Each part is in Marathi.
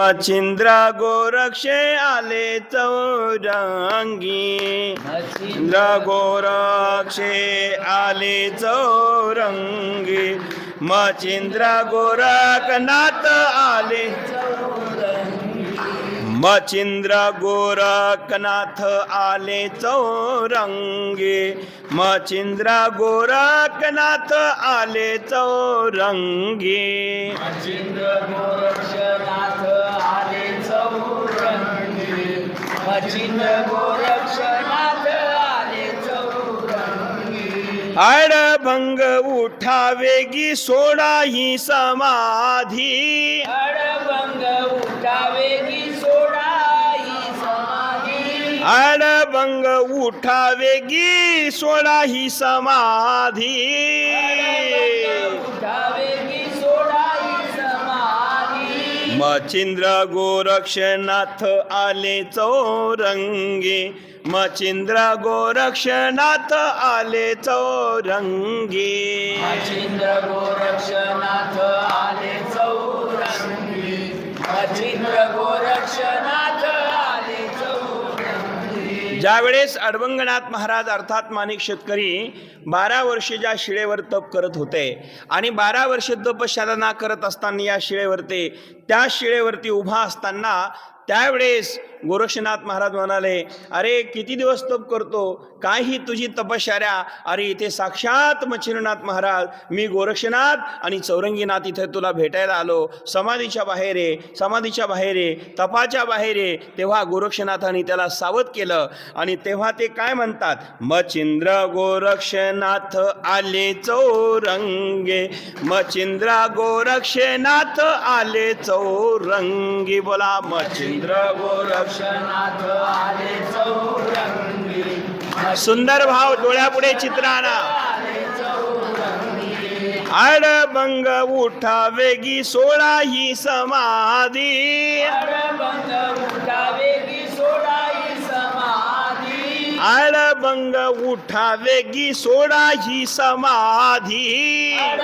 मच्छिंद्रा गोरक्षे आले चौरंगी. इंद्र गोरक्षे आले चौरंगी. मच्छिंद्र गोरखनाथ आले. मच्छिंद्र गोरखनाथ आले चौरंगी. मच्छिंद्र गोरखनाथ आले चौरंगी. मच्छिंद्र गोरक्षनाथ आले चौरंगी आडभंग उठावेगी सोडा ही समाधी. अडभंग उठावेगी सोडाई समाधी. आडभंग उठावेगी सोडा ही समाधी. मचिंद्र गोरक्षनाथ आले चौरंगी। मचिंद्र गोरक्षनाथ आले चौरंगी। मचिंद्र गोरक्षनाथ आले चौरंगी। मचिंद्र गोरक्षनाथ ज्यावेळेस अडवंगनाथ महाराज अर्थात माणिक शेतकरी बारा वर्षे ज्या शिळेवर तप करत होते आणि बारा वर्षे तपश्चर्या करत असताना या शिळेवरती त्या शिळेवरती उभा असताना त्यावेळेस गोरक्षनाथ महाराज म्हणाले अरे किती दिवस तप करतो? काय ही तुझी तपश्चर्या. अरे इथे साक्षात मच्छिंद्रनाथ महाराज. मी गोरक्षनाथ आणि चौरंगीनाथ इथे तुला भेटायला आलो. समाधीच्या बाहेर आहे समाधीच्या बाहेर आहे तपाच्या बाहेर आहे तेव्हा गोरक्षनाथाने त्याला सावध केलं आणि तेव्हा ते काय म्हणतात? मच्छिंद्र गोरक्षनाथ आले चौरंगे. मच्छिंद्र गोरक्षनाथ आले चौरंगी. बोला मच्छिंद्र गोरक्ष गोरक्षनाथ आले चौरंगी. सुंदर भाव डोळ्यापुढे चित्र आणा आडबंग उठा वेगी सोळा ही समाधी. आडबंग उठा वेगी सोळा ही समाधी. अडभंग उठावेगी सोडाई समाधी. हा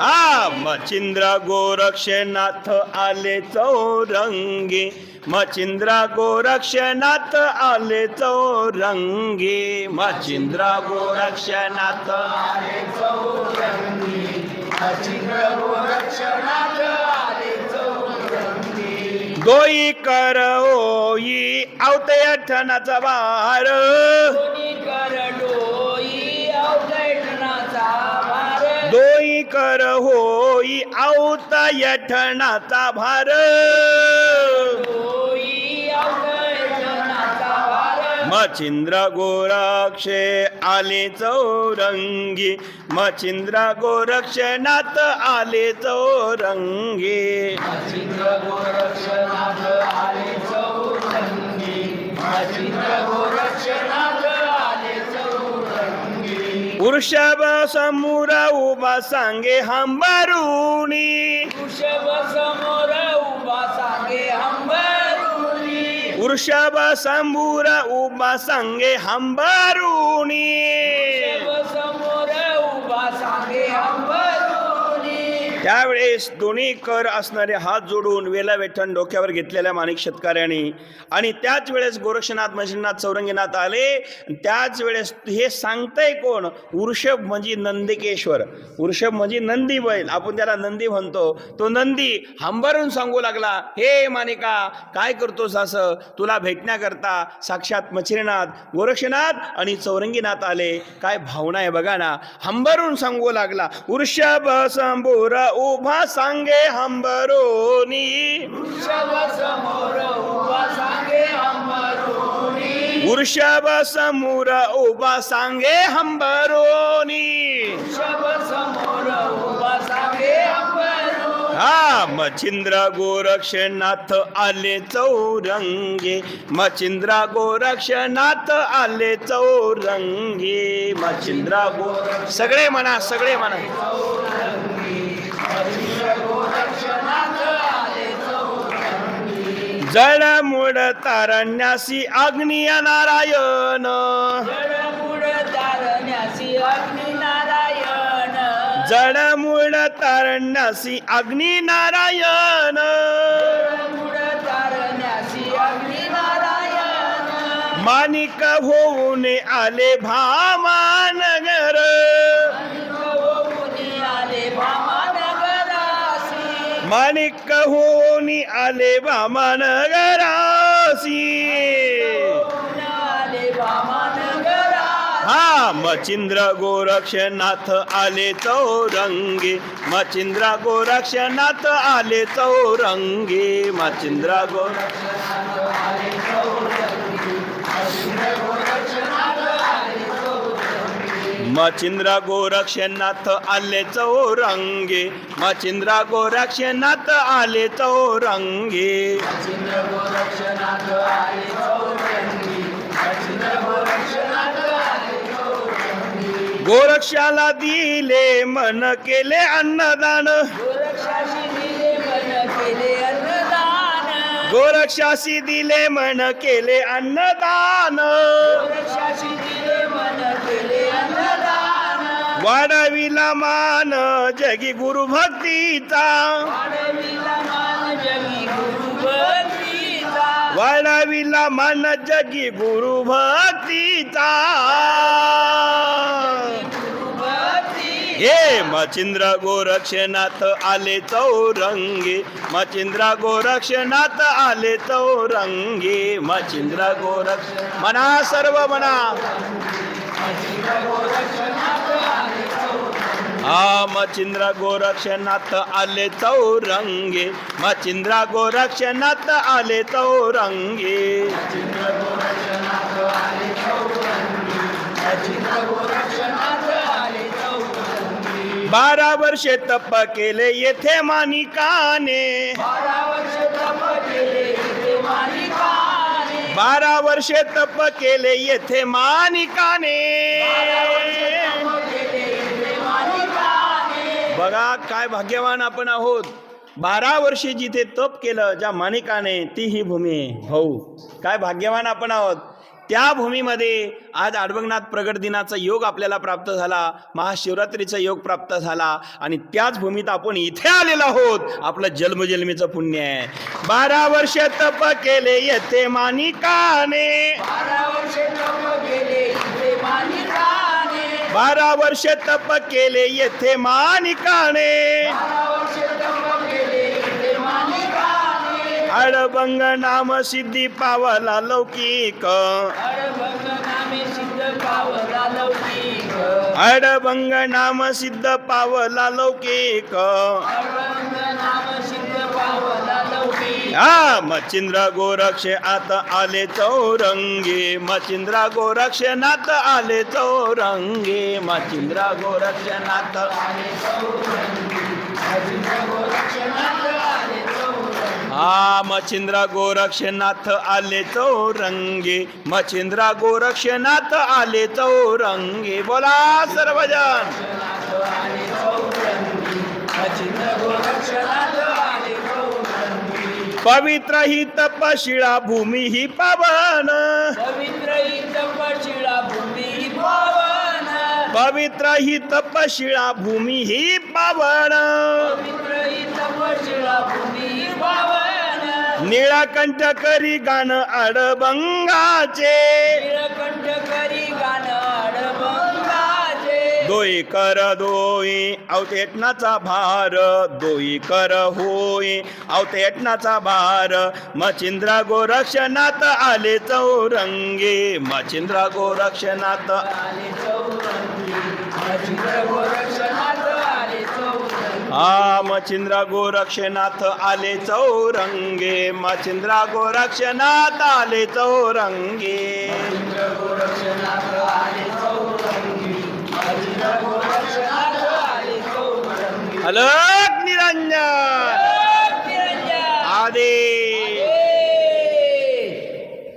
मच्छिंद्र गोरक्षनाथ आले चौरंगी। मच्छिंद्र गोरक्षनाथ आले चौरंगी। मच्छिंद्र गोरक्षनाथ आले चौरंगी। मच्छिंद्र गोरक्षनाथ आले चौरंगी। दोई कर ओई आवते अठणाचा वार। कर होई आवता यठणाचा भार. मच्छिंद्र गोरक्षे आले चौरंगी. मच्छिंद्र गोरक्षनाथ आले चौरंगी. मच्छिंद्र गोरक्षनाथ आले चौरंगी. गोरक्षनाथ वृषभ समोर उभा सांगे हंबरुणी वृषभ समोर उभा सांगे अंबरुणी वृषभ समोर उभा सांगे हंबरुणी त्यावेळेस दोन्ही कर असणारे हात जोडून वेला वेठण डोक्यावर घेतलेल्या माणिक शेतकऱ्यांनी. आणि त्याच वेळेस गोरक्षनाथ मशिनाथ चौरंगीनाथ आले. त्याच वेळेस हे सांगतंय कोण? वृषभ म्हणजे नंदिकेश्वर. वृषभ म्हणजे नंदी बैल. आपण त्याला नंदी म्हणतो. तो नंदी हंबरून सांगू लागला हे मानिका काय करतोस असं? तुला भेटण्याकरता साक्षात मच्छिनाथ गोरक्षनाथ आणि चौरंगीनाथ आले. काय भावना आहे बघा ना. हंबरून सांगू लागला वृषभ संबोर उभा सांगे हंबरोनी. वृषभ समोर उभा सांगे हंबरोनी. हा मच्छिंद्र गोरक्षनाथ आले चौरंगे. मच्छिंद्र गोरक्षनाथ आले चौरंगे. मच्छिंद्र गो सगळे म्हणा सगळे म्हणा. जडमुड तारण्यासी अग्निय नारायण. जडमुड तारण्यासी जडमुड अग्नी नारायण. मूळ तारण्यासी अग्नी नारायण. मानिक होऊन आले भामानगर मुनी माणिक होऊन आले भामानगरासी हा मचिंद्र गोरक्षनाथ आले चौरंगे. मचिंद्र गोरक्षनाथ आले चौरंगे. मचिंद्र गोरक्ष मचिंद्र गोरक्षनाथ आले चौरंगी. मचिंद्र गोरक्षनाथ आले चौरंगी. गोरक्षाला दिले मन केले अन्नदान. गोरक्षाशी दिले मन केले अन्नदान. वाढविला मान जगी गुरु भक्तीचा. वाढविला मान जगी गुरु भक्तीचा. हे मचिंद्र गोरक्षनाथ आले चौरंगी. मचिंद्र गोरक्षनाथ आले चौरंगी. मचिंद्र गोरक्ष मना सर्व मना. मचिंद्रा गोरक्षनाथ आले चौरंगे. मचिंद्रा गोरक्षनाथ आले चौरंगे. बारा वर्षे तप केले येथे मानिकाने. बारा वर्ष तप केले वर्षे तप केले येथे मानिकाने. बघा काय भाग्यवान आपण आहोत. बारा वर्षे जिथे तप केलं ज्या मानिकाने ती ही भूमी आहे. हो काय भाग्यवान आपण आहोत. त्या भूमीमध्ये आज आडवंगनाथ प्रगट दिनाचा योग आपल्याला प्राप्त झाला महाशिवरात्रीचा योग प्राप्त झाला आणि त्याच भूमीत आपण इथे आलेलो आहोत. आपलं जन्मजन्मीचं पुण्य आहे. बारा वर्ष तप केले येते मानिकाने बारा वर्ष तप केले बारा वर्ष तप केले येथे मानिकाने. अडबंग नाम सिद्धी पावला लौकिक. अडबंग नाम सिद्ध पावला लौकिक. या हा मचिंद्र गोरक्ष आत आले चौरंगे. मचिंद्र गोरक्ष नात आले चौरंगी. मचिंद्र गोरक्ष आले हा मचिंद्र गोरक्षनाथ आले चौरंगे. मचिंद्र गोरक्षनाथ आले चौरंगे. बोला सर्वजन पवित्र ही तपशिळा भूमी ही पावन. पवित्र ही तपशिळा भूमी पावन. पवित्र ही तपशिळा भूमी ही पावन. पवित्र ही तपशिळा भूमी पावन. निळाकंठ करी गाण अडबंगाचे निळकंठ करी गाणं अडबंगाचे दोई कर दोई. अवतेटनाचा भार दोई कर होई. अवतेटनाचा भार. मचिंद्रा गोरक्षनाथ आले चौरंगे. मचिंद्र गोरक्षनाथ आले हा मच्छिंद्रा गोरक्षनाथ आले चौरंगे. मचिंद्र गोरक्षनाथ आले चौरंगे. गोरक्षनाथ आले चौरंगे. अलग निरंजन. आदे.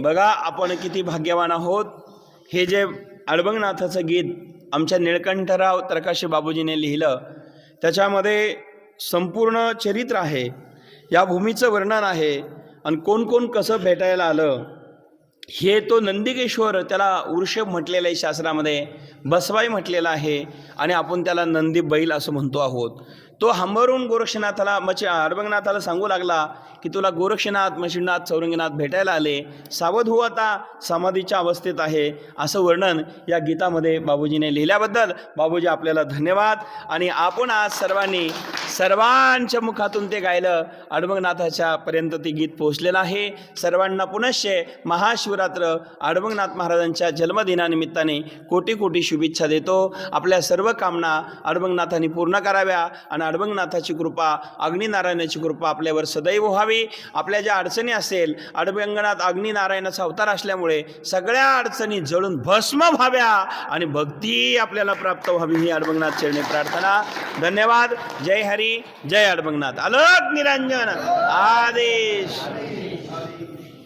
बघा आपण किती भाग्यवान आहोत. हे जे अडबंगनाथाचं गीत आमच्या निळकंठराव तरकाशी बाबूजीने लिहिलं त्याच्यामध्ये संपूर्ण चरित्र आहे. या भूमीचं वर्णन आहे. आणि कोण कोण कसं भेटायला आलं हे तो नंदिकेश्वर त्याला वृषभ म्हटलेलं आहे शास्त्रामध्ये बसवाई म्हटलेलं आहे आणि आपण त्याला नंदी बैल असं म्हणतो आहोत. तो हंबरून गोरक्षनाथाला म्हणजे अडबंगनाथाला सांगू लागला की तुला गोरक्षनाथ मशिनाथ चौरंगीनाथ भेटायला आले. सावध हो आता समाधीच्या अवस्थेत आहे. असं वर्णन या गीतामध्ये बाबूजीने लिहिल्याबद्दल बाबूजी आपल्याला धन्यवाद. आणि आपण आज सर्वांनी सर्वांच्या मुखातून ते गायलं अडबंगनाथाच्या पर्यंत ते गीत पोहोचलेलं आहे. सर्वांना पुनश्च महाशिवरात्र अडबंगनाथ महाराजांच्या जन्मदिनानिमित्ताने कोटी कोटी शुभेच्छा देतो. आपल्या सर्व कामना अडबंगनाथांनी पूर्ण कराव्या आणि अडबंगनाथाची कृपा अग्निनारायणाची कृपा आपल्यावर सदैव व्हावी. आपल्या ज्या अडचणी असेल अडबंगनाथ अग्निनारायणाचा अवतार असल्यामुळे सगळ्या अडचणी जळून भस्म व्हाव्या आणि भक्ती आपल्याला प्राप्त व्हावी ही अडबंगनाथ चरणी प्रार्थना. धन्यवाद. जय हरी. जय अडबंगनाथ अलग निरंजन. आदेश.